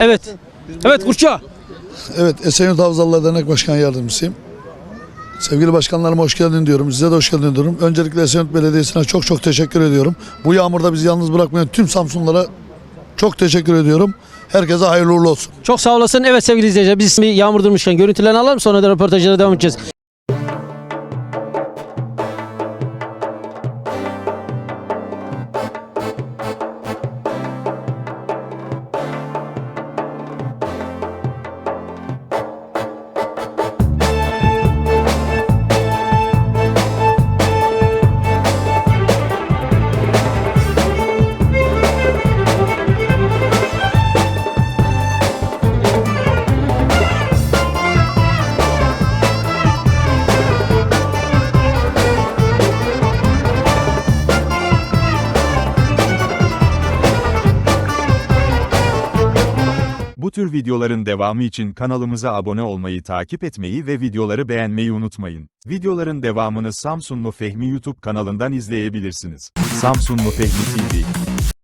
Evet. Evet Kurça. Evet, Esenyurt Havzalılar Dernek Başkan Yardımcısıyım. Sevgili başkanlarıma hoş geldin diyorum. Size de hoş geldin diyorum. Öncelikle Esenyurt Belediyesi'ne çok çok teşekkür ediyorum. Bu yağmurda bizi yalnız bırakmayan tüm Samsunlara çok teşekkür ediyorum. Herkese hayırlı uğurlu olsun. Çok sağ olasın. Evet sevgili izleyiciler biz bir yağmur durmuşken görüntülerini alalım sonra da röportajlara devam edeceğiz. Tür videoların devamı için kanalımıza abone olmayı takip etmeyi ve videoları beğenmeyi unutmayın. Videoların devamını Samsunlu Fehmi YouTube kanalından izleyebilirsiniz. Samsunlu Fehmi TV